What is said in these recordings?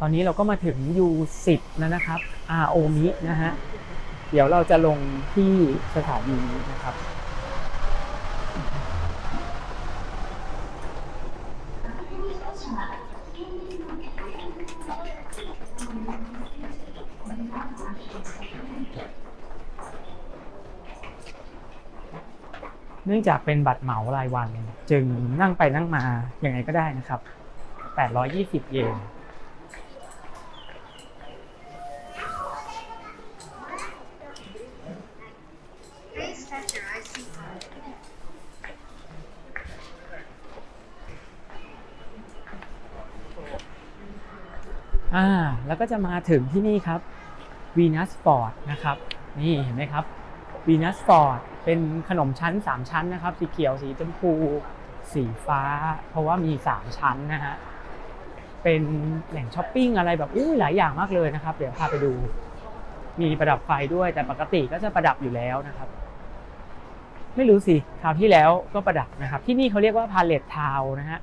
ตอนนี้เราก็มาถึง U10 แล้วนะครับ r o m i นะฮะ เดี๋ยวเราจะลงที่สถานีนี้นะครับ เนื่องจากเป็นบัตรเหมารายวัน จึงนั่งไปนั่งมาอย่างไงก็ได้นะครับ 820 เยน อ่าแล้วก็จะมาถึงที่นี่ครับ Venus Ford นะครับนี่เห็นไหมครับ Venus Ford เป็นขนมชั้น 3 ชั้นนะครับ สีเขียวสีชมพูสีฟ้า เพราะว่ามี 3 ชั้นนะฮะเป็นแหล่งช้อปปิ้งอะไรแบบอุ้ยหลายอย่างมากเลยนะครับ เดี๋ยวพาไปดู มีประดับไฟด้วยแต่ปกติก็จะประดับอยู่แล้วนะครับ ไม่รู้สิคราวที่แล้วก็ประดับนะครับ ที่นี่เขาเรียกว่าพาเลตทาวนะฮะ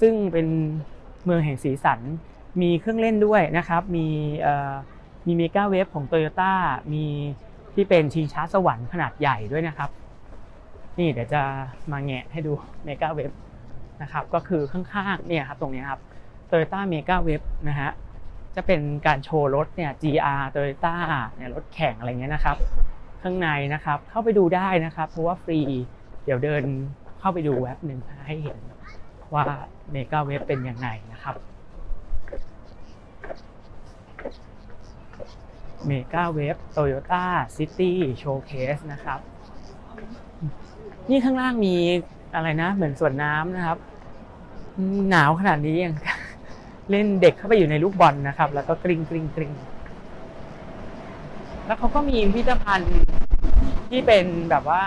ซึ่งเป็นเมืองแห่งสีสัน มีเครื่องเล่นด้วยนะครับ มีมีเมกาเวฟของโตโยต้ามีที่เป็นชิงช้าสวรรค์ขนาดใหญ่ด้วยนะครับ นี่เดี๋ยวจะมาแงะให้ดูเมกาเวฟนะครับ ก็คือข้างๆเนี่ยครับตรงนี้ครับโตโยต้าเมกาเวฟนะฮะจะเป็นการโชว์รถเนี่ย GR Toyota เนี่ยรถแข่งอะไรเงี้ยนะครับ ข้างในนะครับเข้าไปดูได้นะครับ เพราะว่าฟรี เดี๋ยวเดินเข้าไปดูแว็บหนึ่งให้เห็นว่าเมกาเวฟเป็นยังไงนะครับ เมกาเวฟโตโยต้าซิตี้โชว์เคสนะครับ นี่ข้างล่างมีอะไรนะ เหมือนสวนน้ำนะครับ หนาวขนาดนี้ยังเล่นเด็กเข้าไปอยู่ในลูกบอลนะครับ แล้วก็กริงกริงกริงแล้วเขาก็มีพิพิธภัณฑ์ที่เป็นแบบว่า